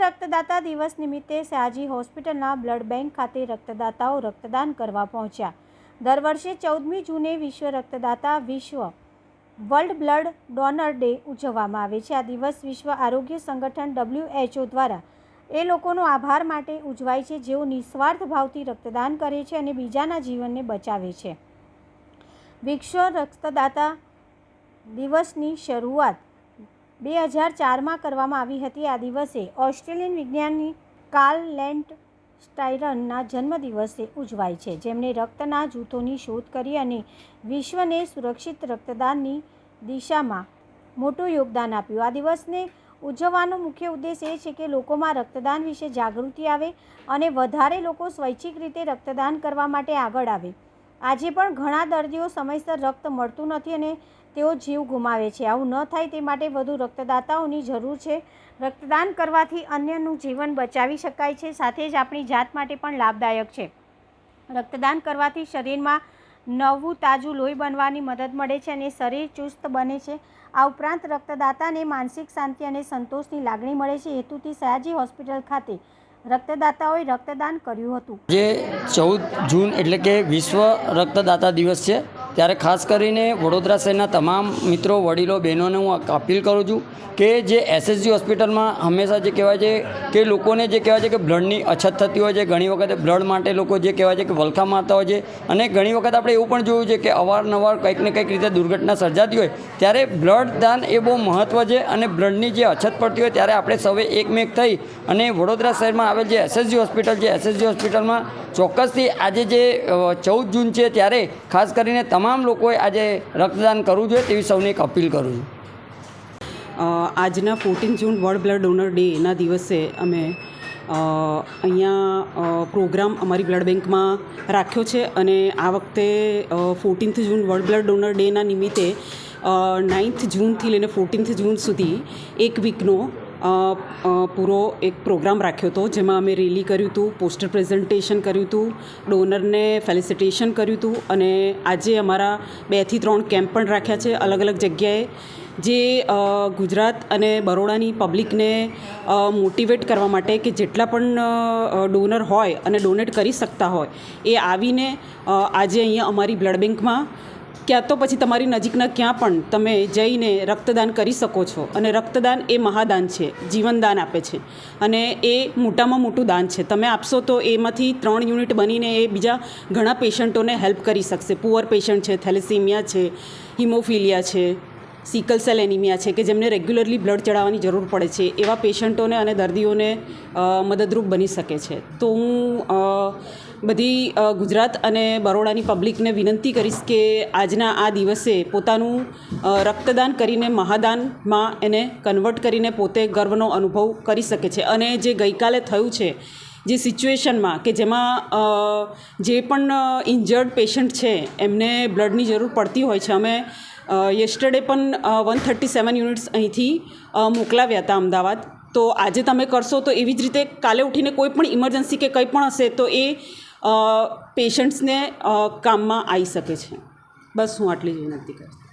રક્તદાતા દિવસ નિમિત્તે સયાજી હોસ્પિટલના બ્લડ બેંક ખાતે રક્તદાતાઓ રક્તદાન કરવા પહોંચ્યા. દર વર્ષે ચૌદમી જૂને વિશ્વ રક્તદાતા વિશ્વ વર્લ્ડ બ્લડ ડોનર ડે ઉજવવામાં આવે છે. આ દિવસ વિશ્વ આરોગ્ય સંગઠન ડબલ્યુએચઓ દ્વારા એ લોકોનો આભાર માટે ઉજવાય છે, જેઓ નિસ્વાર્થ ભાવથી રક્તદાન કરે છે અને બીજાના જીવનને બચાવે છે. વિશ્વ રક્તદાતા દિવસની શરૂઆત બે હજાર ચારમાં કરવામાં આવી હતી. આ દિવસે ઓસ્ટ્રેલિયન વિજ્ઞાની કાર્લ લેન્ટ સ્ટાયરનના જન્મદિવસે ઉજવાય છે. જેમણે રક્તના જૂથોની શોધ કરી અને વિશ્વને સુરક્ષિત રક્તદાનની દિશામાં મોટું યોગદાન આપ્યું. આ દિવસને ઉજવવાનો મુખ્ય ઉદ્દેશ એ છે કે લોકોમાં રક્તદાન વિશે જાગૃતિ આવે અને વધારે લોકો સ્વૈચ્છિક રીતે રક્તદાન કરવા માટે આગળ આવે. આજે પણ ઘણા દર્દીઓ સમયસર રક્ત મળતું નથી અને તેઓ જીવ ગુમાવે છે. આવું ન થાય તે માટે વધુ રક્તદાતાઓની જરૂર છે. રક્તદાન કરવાથી અન્યનું જીવન બચાવી શકાય છે. સાથે જ આપણી જાત માટે પણ લાભદાયક છે. રક્તદાન કરવાથી શરીરમાં નવું તાજું લોહી બનવાની મદદ મળે છે અને શરીર ચુસ્ત બને છે. આ ઉપરાંત રક્તદાતાને માનસિક શાંતિ અને સંતોષની લાગણી મળે છે. હેતુથી સયાજી હોસ્પિટલ ખાતે રક્તદાતાઓએ રક્તદાન કર્યું હતું. જે ચૌદ જૂન એટલે કે વિશ્વ રક્તદાતા દિવસ છે. ત્યારે ખાસ કરીને વડોદરા શહેરના તમામ મિત્રો, વડીલો, બહેનોને હું અપીલ કરું છું કે જે એસએસજી હોસ્પિટલમાં હંમેશા જે કહેવાય છે કે લોકોને જે કહેવાય છે કે બ્લડની અછત થતી હોય છે, ઘણી વખતે બ્લડ માટે લોકો જે કહેવાય છે કે વલખા મારતા હોય છે અને ઘણી વખત આપણે એવું પણ જોયું છે કે અવારનવાર કંઈક ને કંઈક રીતે દુર્ઘટના સર્જાતી હોય. ત્યારે બ્લડ દાન એ બહુ મહત્ત્વ છે અને બ્લડની જે અછત પડતી હોય ત્યારે આપણે સૌએ એકમેક થઈ અને વડોદરા શહેરમાં આવેલ જે એસએસજી હોસ્પિટલ છે એસએસજી હોસ્પિટલમાં ચોક્કસથી આજે જે ચૌદ જૂન છે ત્યારે ખાસ કરીને તમામ લોકોએ આજે રક્તદાન કરવું જોઈએ તેવી સૌને એક અપીલ કરું છું. આજના fourteen June world blood donor ડેના દિવસે અમે અહીંયા પ્રોગ્રામ અમારી બ્લડ બેંકમાં રાખ્યો છે અને આ વખતે fourteenth June world blood donor ડેના નિમિત્તે નાઇન્થ જૂનથી લઈને ફોર્ટીન્થ જૂન સુધી એક વીકનો પૂરો એક પ્રોગ્રામ રાખ્યો હતો, જેમાં અમે રેલી કર્યું હતું, પોસ્ટર પ્રેઝન્ટેશન કર્યું હતું, ડોનરને ફેલિસિટેશન કર્યું હતું અને આજે અમારા બેથી ત્રણ કેમ્પ પણ રાખ્યા છે અલગ અલગ જગ્યાએ, જે ગુજરાત અને બરોડાની પબ્લિકને મોટિવેટ કરવા માટે કે જેટલા પણ ડોનર હોય અને ડોનેટ કરી શકતા હોય, એ આવીને આજે અહીંયા અમારી બ્લડ બેંકમાં ક્યાં તો પછી તમારી નજીકના ક્યાં પણ તમે જઈને રક્તદાન કરી શકો છો. અને રક્તદાન એ મહાદાન છે, જીવનદાન આપે છે. અને એ મોટામાં મોટું દાન છે. તમે આપશો તો એમાંથી ત્રણ યુનિટ બનીને એ બીજા ઘણા પેશન્ટોને હેલ્પ કરી શકશે. પુઅર પેશન્ટ છે, થેલેસીમિયા છે, હિમોફિલિયા છે સિકલ સેલ એનિમિયા છે કે જેમને રેગ્યુલરલી બ્લડ ચડાવવાની જરૂર પડે છે, એવા પેશન્ટોને અને દર્દીઓને મદદરૂપ બની શકે છે. તો હું બધી ગુજરાત અને બરોડાની પબ્લિકને વિનંતી કરીશ કે આજના આ દિવસે પોતાનું રક્તદાન કરીને મહાદાનમાં એને કન્વર્ટ કરીને પોતે ગર્વનો અનુભવ કરી શકે છે. અને જે ગઈકાલે થયું છે, જે સિચ્યુએશનમાં કે જેમાં જે પણ ઇન્જર્ડ પેશન્ટ છે, એમને બ્લડની જરૂર પડતી હોય છે, અમે યસ્ટરડે પણ વન થર્ટી સેવન યુનિટ્સ અહીંથી મોકલાવ્યા હતા અમદાવાદ. તો આજે તમે કરશો તો એવી જ રીતે કાલે ઉઠીને કોઈ પણ ઇમરજન્સી કે કંઈ પણ હશે તો એ પેશન્ટ્સને કામમાં આવી શકે છે. બસ હું આટલી જ વિનંતી કરીશ